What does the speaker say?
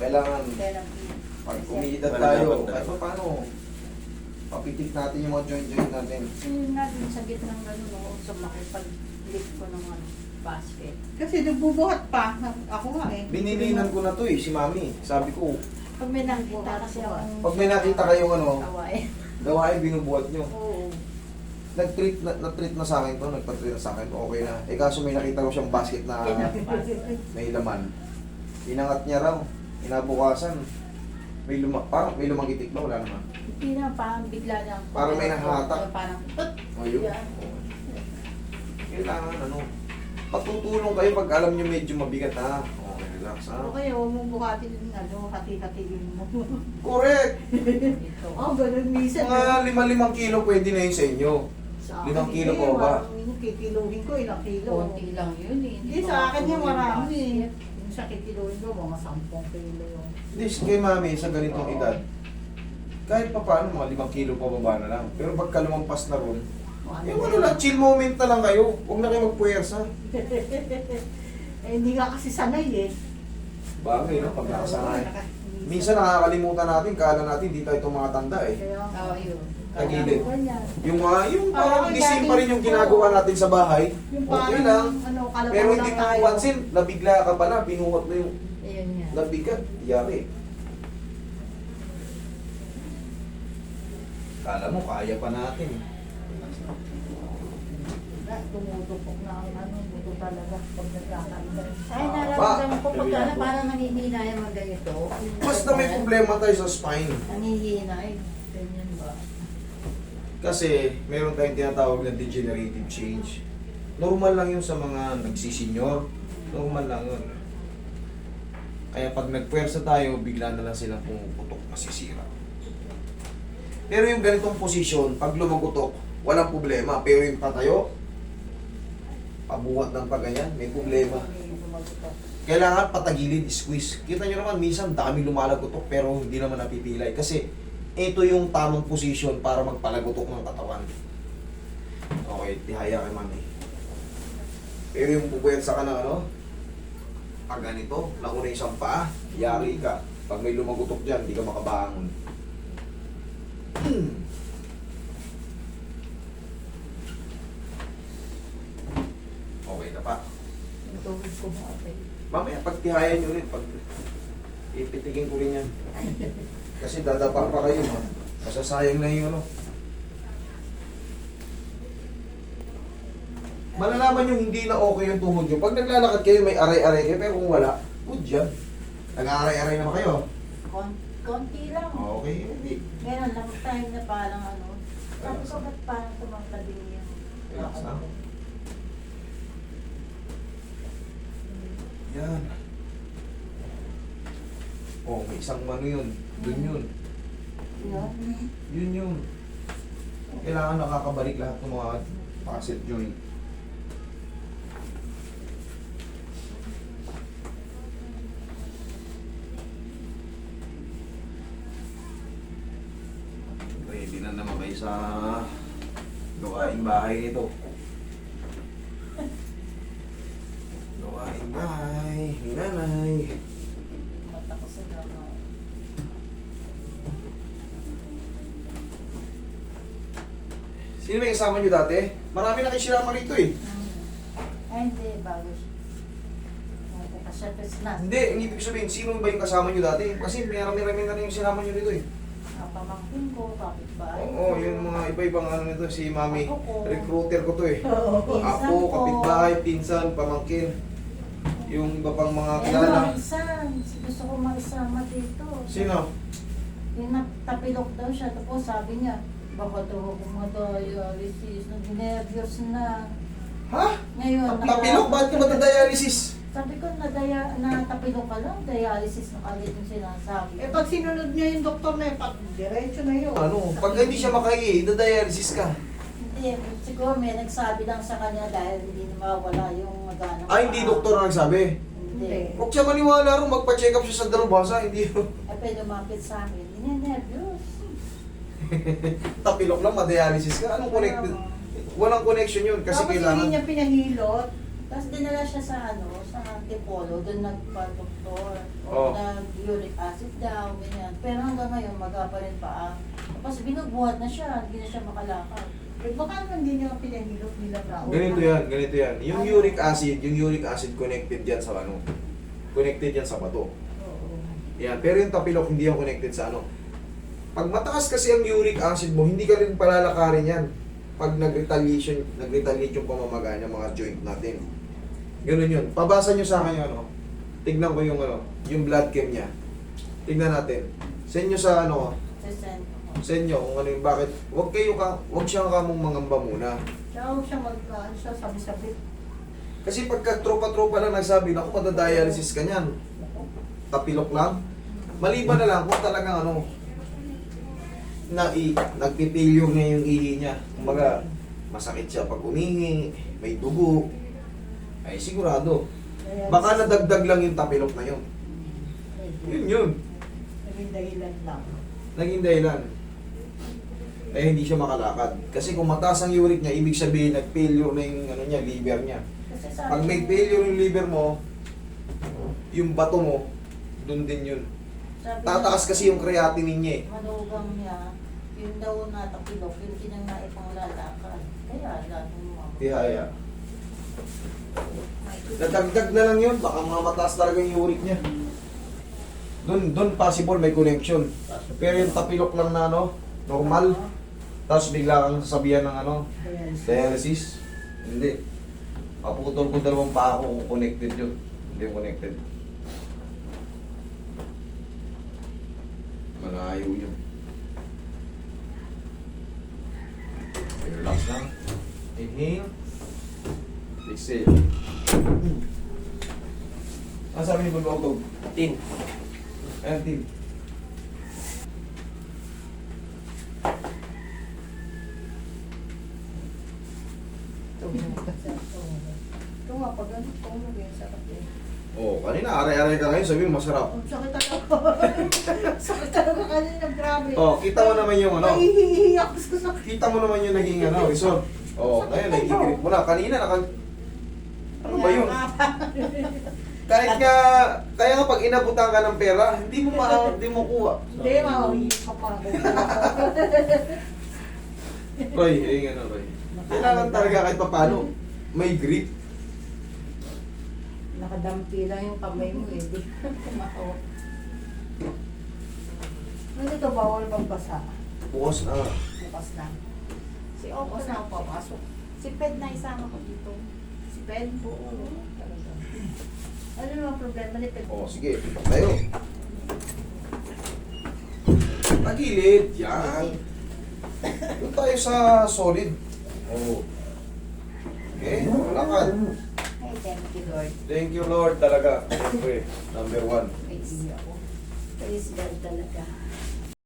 Kailangan, pag Talaga, tayo, kahit pa paano, papitik natin yung mga joint-joint natin. Yun nga din sa gitnang gano'n, no, sumakit pag-lift ko ng ano, basket. Kasi nagbubuhat pa. Ako nga eh. Binilinan ko na to eh, si Mami. Sabi ko, Pag may nakita kasi akong... pag may nakita kayong ano, Away. gawain binubuhat nyo. Oo. Nag-treat na, na-treat na sa akin to, nagpa-treat na sa akin, okay na. Eh kaso may nakita ko siyang basket na may laman. Inangat niya raw, inabukasan. May luma, parang may lumang itik na, wala naman. Hindi na, parang bigla lang. Parang may nahatak. Parang, put! O yun. Yan. Kailangan ano, patutulong kayo pag alam nyo medyo mabigat ha. Okay, relax ha. Ako kayo, huwag mong buhatin yung ano, hati-hatiin mo. Correct! Ito. Oh, ganun minsan. Mga lima-limang kilo pwede na yun sa inyo. Sa Limang akin, kilo po ba? Yung kikiluhin ko, ilang kilo. konti lang yun eh. Hindi, sa akin yung marami. basket. Yung sa kikiluhin ko, mga 10 kilo yung. This kay mami sa ganitong edad, kahit pa paano mga limang kilo pa baba na lang. Pero pagka lumampas na ron, Ano, yung ano lang, chill moment na lang kayo. Huwag na kayo magpuwersa. eh, hindi nga kasi sanay eh. Bagay, no? Pag nakasanay. Naka- Minsan nakakalimutan natin, kala natin hindi tayo itong mga tanda eh. Oo, yun. Tagilid. Yung mga, yung parang the same pa rin yung ginagawa natin sa bahay. yung Okay parang, lang. ano, kalabaw Pero lang hindi mo tayo. pansin, nabigla ka pala, binuhat na yung Ayun nga. nabigat, yari. Kala mo, kaya pa natin. Na, Tumutupok na ang ano, buto talaga pag nagkakainda. Ay, Ah, nararamdaman ko pag ano, parang nanghihina yung mga ganito. Basta may problema tayo sa spine. Nanghihina eh. Ganyan ba? Kasi meron tayong tinatawag na degenerative change. Normal lang yun sa mga nagsisenyor. Normal lang yun. Kaya pag nagpwersa tayo, bigla na lang silang pumuputok, masisira. Pero yung ganitong posisyon, pag lumagutok, walang problema. Pero yung patayo, pabuhat ng paganyan, may problema. Kailangan patagilid, squeeze. Kita nyo naman, minsan dami lumalagotok pero hindi naman napipilay. Kasi ito yung tamang position para magpalagotok ng katawan. Okay, tihaya kay mami. Pero yung bubuwersa ka ng ano, pag ganito, nauna yung isang paa, yari ka. Pag may lumagotok dyan, hindi ka makabangon. Hmm. Okay na pa. Yung Mamaya pagtihayan nyo rin, pag ipitigin ko rin yan. Kasi dadapa pa kayo, ma. Masasayang na yung ano. Malalaman nyo hindi na okay yung tuhod nyo. Pag naglalakad kayo, may aray-aray kayo, pero kung wala, good yan. Nag-aaray-aray naman kayo. Kon konti lang. Okay, hindi. Meron lang time na parang ano. Sabi ko, ba't parang tumangkad din yung... Relax lang. Yan. Oh, may isang mano yun. Dun yun. Yun. Yun yun. Kailangan nakakabalik lahat ng mga facet joint. Ready na naman kayo sa gawaing bahay nito. Ni nanay. Mata ko sa gama. Sino may kasama nyo dati? Marami na kayo sinama rito eh. Ay, hindi. Bago siya. Nagkakasyapis na. Hindi, ang ibig sabihin, sino ba yung kasama nyo dati? Kasi marami-rami na rin yung sinama nyo rito eh. Ang pamangkin ko, kapitbahay Oo, yung mga iba-ibang ano nito, si Mami. Ako. Recruiter ko to eh. Pinsan Apo, ko. kapitbahay, pinsan, pamangkin. Yung iba pang mga kilala. mga isan. Gusto ko maisama dito. Sino? Yung nagtapilok daw siya. Tapos sabi niya, baka daw ako madialysis. Nag-nervous na. Ha? Ngayon, Tapilok? Ba't ka matadialysis? Sabi ko, nadaya, natapilok ka lang. Dialysis na kalit yung sinasabi. Eh pag sinunod niya yung doktor na yun, pag diretso na yun. Ano? Pag hindi siya makahi, idadialysis ka. Hindi, siguro may nagsabi lang sa kanya dahil hindi na mawala yung magana. Ah, hindi doktor ang nagsabi. Hindi. Huwag siya maniwala rin, magpa-check up siya sa dalubhasa, hindi Ay, pwede lumapit sa akin. Ninenervyos. tapilok lang, madialysis ka. Anong connected? Walang connection yun kasi Tapos kailangan... hindi niya pinahilot. Tapos dinala siya sa ano, sa Antipolo, doon nagpa-doktor. O Oh. nag-uric maga pa rin paa. Tapos binubuhat na siya, hindi na siya makalakad. Eh, baka naman hindi niya pinahilot nila na. Ganito yan, ganito yan. Yung uric acid, yung uric acid connected yan sa ano? Connected yan sa bato. Oo. Yan, pero yung tapilok hindi yan connected sa ano. Pag mataas kasi ang uric acid mo, hindi ka rin palalakarin yan. Pag nag-retaliation, nag-retaliate yung pamamaga ng mga joint natin. Ganun yun. Pabasa nyo sa akin yung ano. Tignan ko yung ano, yung blood chem niya. Tignan natin. Send nyo sa ano, Sesent ako. Sa inyo kung ano yung bakit. Huwag kayo ka, huwag siyang kamong mangamba muna. Tsaka huwag siya mag, ano siya, sabi-sabi. Kasi pagka tropa-tropa lang nagsabi, naku, madadialysis ka niyan. Tapilok lang. Maliban na lang kung talagang ano, na i, nagpipilyong na yung ihi niya. Kumbaga, masakit siya pag umihi, may dugo. Ay, sigurado. Kaya, Baka nadagdag lang yung tapilok na yun. Yun yun. Naging dahilan lang. Naging dahilan. Kaya hindi siya makalakad. Kasi kung mataas ang uric niya, ibig sabihin nag-failure na yung ano niya, liver niya. Pag may failure yung liver mo, yung bato mo, dun din yun. sabi Tataas kasi yung creatinine niya eh. Manugang niya, yung daw na tapilok, yung tinangnai pang lalakad. Kaya lalo mo. Tihaya. Nadagdag na lang yun, baka mga mataas talaga yung uric niya. Dun, dun possible may connection. Pero yung tapilok lang na ano, normal, tapos bigla kang sasabihan ng ano, dialysis. Hindi. Paputol ko dalawang paa ko kung connected yun. Hindi connected. Malayo yun. Relax lang. Inhale. Exhale. Ano sabi ni Bulbog? Tin. Ayan, Tim. ito nga, pag ano, tulog eh, sarap eh. Oh, kanina aray-aray ka ngayon, sabi mo masarap. Ang sakit talaga. sakit talaga kanina, grabe. Oh, kita mo naman yung ano. Nahihihi ako sa sakit. Kita mo naman yung naging ano, result. Oh, ngayon nagigilip mo na. Kanina naka... Ano ba yun? Kahit nga, kaya nga pag inabutan ka ng pera, hindi mo ma hindi mo kuha. Hindi, mahuhi ka pa. Roy, eh ano Roy. Kailangan talaga kahit papano, may grip. Nakadampi lang yung kamay mo eh. Di kumakaw. Hindi to bawal magbasa. Bukas na. Bukas na. Si Opo Bukas na ako papasok. Si Ped na isama ko dito. Si Ped? Oo. Talaga. Ano naman problema ni Pet? Oh, sige. Tayo. Tagilid. Yan. Doon tayo sa solid. Oh. Okay, lakad. Thank you Lord. Thank you Lord talaga. Siyempre, number one. Praise, praise God talaga.